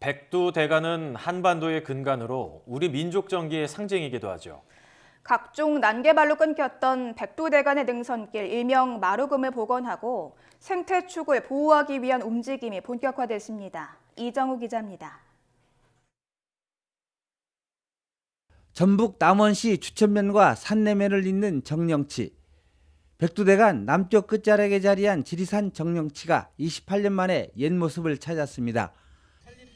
백두대간은 한반도의 근간으로 우리 민족 정기의 상징이기도 하죠. 각종 난개발로 끊겼던 백두대간의 능선길 일명 마루금을 복원하고 생태 축을 보호하기 위한 움직임이 본격화됐습니다. 이정우 기자입니다. 전북 남원시 주천면과 산내면을 잇는 정령치. 백두대간 남쪽 끝자락에 자리한 지리산 정령치가 28년 만에 옛 모습을 찾았습니다.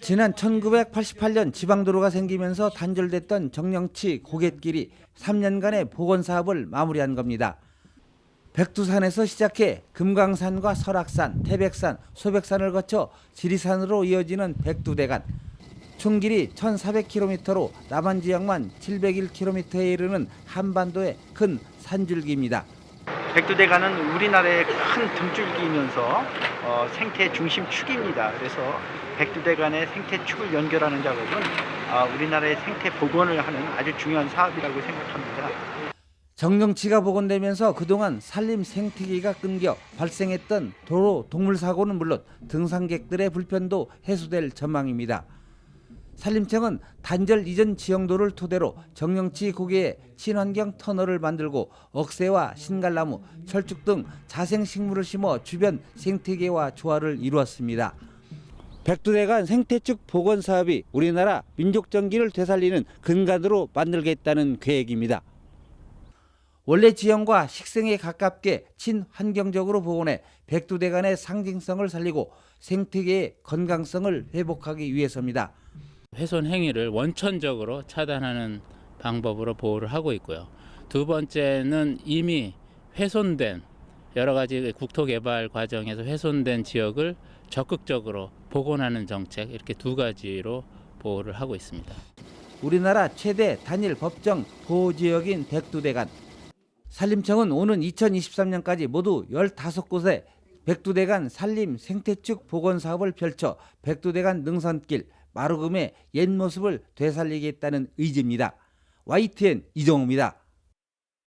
지난 1988년 지방도로가 생기면서 단절됐던 정령치 고갯길이 3년간의 복원 사업을 마무리한 겁니다. 백두산에서 시작해 금강산과 설악산, 태백산, 소백산을 거쳐 지리산으로 이어지는 백두대간. 총 길이 1,400km로 남한 지역만 701km에 이르는 한반도의 큰 산줄기입니다. 백두대간은 우리나라의 큰 등줄기이면서 어, 생태 중심 축입니다. 그래서 백두대간의 생태 축을 연결하는 작업은 아, 우리나라의 생태 복원을 하는 아주 중요한 사업이라고 생각합니다. 정령치가 복원되면서 그동안 산림 생태계가 끊겨 발생했던 도로 동물 사고는 물론 등산객들의 불편도 해소될 전망입니다. 산림청은 단절 이전 지형도를 토대로 정령치 고개에 친환경 터널을 만들고 억새와 신갈나무, 철쭉 등 자생식물을 심어 주변 생태계와 조화를 이루었습니다. 백두대간 생태축 복원 사업이 우리나라 민족 정기를 되살리는 근간으로 만들겠다는 계획입니다. 원래 지형과 식생에 가깝게 친환경적으로 복원해 백두대간의 상징성을 살리고 생태계의 건강성을 회복하기 위해서입니다. 훼손 행위를 원천적으로 차단하는 방법으로 보호를 하고 있고요. 두 번째는 이미 훼손된 여러 가지 국토 개발 과정에서 훼손된 지역을 적극적으로 복원하는 정책 이렇게 두 가지로 보호를 하고 있습니다. 우리나라 최대 단일 법정 보호 지역인 백두대간. 산림청은 오는 2023년까지 모두 15곳에 백두대간 산림 생태축 복원 사업을 펼쳐 백두대간 능선길 마루금의 옛 모습을 되살리겠다는 의지입니다. YTN 이정우입니다.